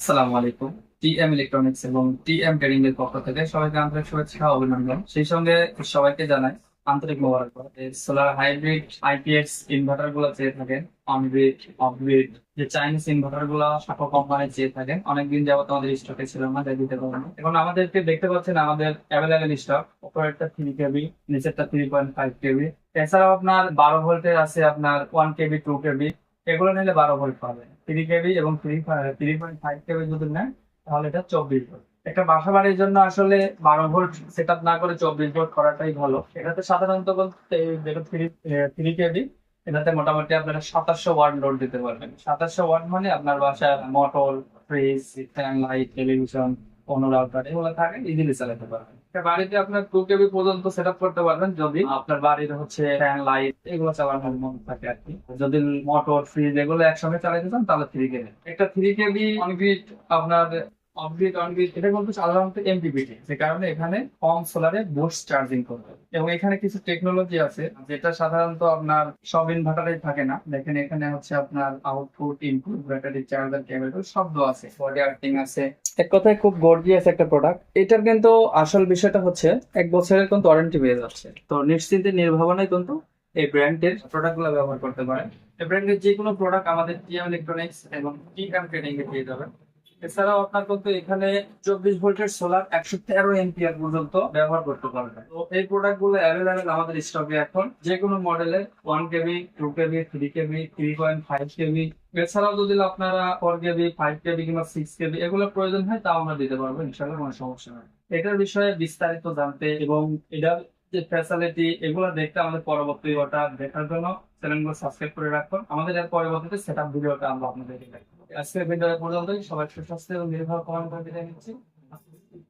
আসসালামু আলাইকুম। TM electronics এবং টিএম ট্রেডিং এর পক্ষ থেকে সবাইকে আন্তরিক শুভেচ্ছা অভিনন্দন। সেই সঙ্গে সবাইকে জানাই আন্তরিক মোবারকবাদ। সোলার হাইব্রিড আইপিএক্স ইনভার্টারগুলো চেয়ে থাকেন অনগ্রিড অফগ্রিড যে চাইনিজ ইনভার্টারগুলো সকল কোম্পানি চেয়ে থাকেন। অনেকদিন যাবত আমাদের স্টকে ছিল না, তাই দিতে পারব। এখন আমাদেরকে দেখতে পাচ্ছেন আমাদের অ্যাভেলেবেল স্টক উপরেরটা থ্রি কেবি নিচেরটা থ্রি পয়েন্ট ফাইভ কেবি এছাড়াও আপনার বারো ভোল্টের আছে আপনার ওয়ান কেবি টু কেবি এগুলো নিলে বারো ভোল্ট পাবেন থ্রি কেবি এবং three three point five KB যদি নেন, তাহলে এটা চব্বিশ ভোল্ট একটা বাসা বাড়ির জন্য আসলে বারো ভোল্ট সেট না করে চব্বিশ ভোল্ট করাটাই ভালো। এটাতে সাধারণত বলতে যেটা থ্রি থ্রি কেবি এটাতে মোটামুটি আপনারা সাতাশশো ওয়াট লোড দিতে পারবেন। সাতাশশো ওয়াট মানে আপনার বাসায় motor fridge fan light television কোনো রাউটার এগুলো থাকে ইজিলি চালাতে পারবেন। বাড়িতে আপনার টু কেবি পর্যন্ত সেট করতে পারবেন যদি আপনার বাড়ির হচ্ছে ফ্যান লাইট এগুলো চালানোর মন থাকে আর কি। যদি মোটর ফ্রিজ এগুলো একসঙ্গে চালাইতে চান তাহলে থ্রি কেবি একটা থ্রি কেবি অনগ্রিড আপনার অফগ্রিড অনগ্রিড এটা কিন্তু সাধারণত এমপিপিটি যে কারণে এখানে কম সোলারে বুস্ট চার্জিং করবে এবং এখানে কিছু টেকনোলজি আছে, যেটা সাধারণত আপনার সব ইনভার্টারে থাকে না। দেখেন এখানে হচ্ছে আপনার আউটপুট ইনপুট ব্যাটারি চার্জার কেবল শব্দ আছে বডি আর্থিং আছে। এক কথায় খুব গর্জিয়াস একটা প্রোডাক্ট এটার কিন্তু আসল বিষয়টা হচ্ছে, এক বছরের কিন্তু ওয়ারেন্টি পেয়ে যাচ্ছে। তো নিশ্চিন্তে, নির্ভাবনায় কিন্তু এই ব্র্যান্ডের প্রোডাক্টগুলো ব্যবহার করতে পারেন। এই ব্র্যান্ডের যে কোনো প্রোডাক্ট আমাদের টিএম ইলেকট্রনিক্স এবং টিএম ট্রেডিং এ পেয়ে যাবেন। এছাড়াও আপনার কিন্তু এখানে চব্বিশ ভোল্টের সোলার একশো তেরো পর্যন্ত ব্যবহার করতে পারবেন। তো এই প্রোডাক্টগুলো অ্যাভেলেবেল আমাদের স্টকে এখন। যে কোনো মডেলের one KB two KB three KB three point five KB এছাড়াও যদি আপনারা ফোর কেবি ফাইভ কেবি কিংবা সিক্স কেবি এগুলো প্রয়োজন হয়, তাও আমরা দিতে পারব ইনশাল্লাহ কোনো সমস্যা নেই। এটার বিষয়ে বিস্তারিত জানতে এবং এটার যে ফ্যাসিলিটি এগুলো দেখতে আমাদের পরবর্তী ওটা দেখার জন্য চ্যানেলগুলো সাবস্ক্রাইব করে রাখুন। আমাদের এর পরবর্তীতে সেট ভিডিওটা আমরা আপনাদেরকে দেখাবো। আজকের ভিডিও পর্যন্তই। সবাই সুস্বাস্থ্য এবং নির্ভর কমান করে বিদায় নিচ্ছি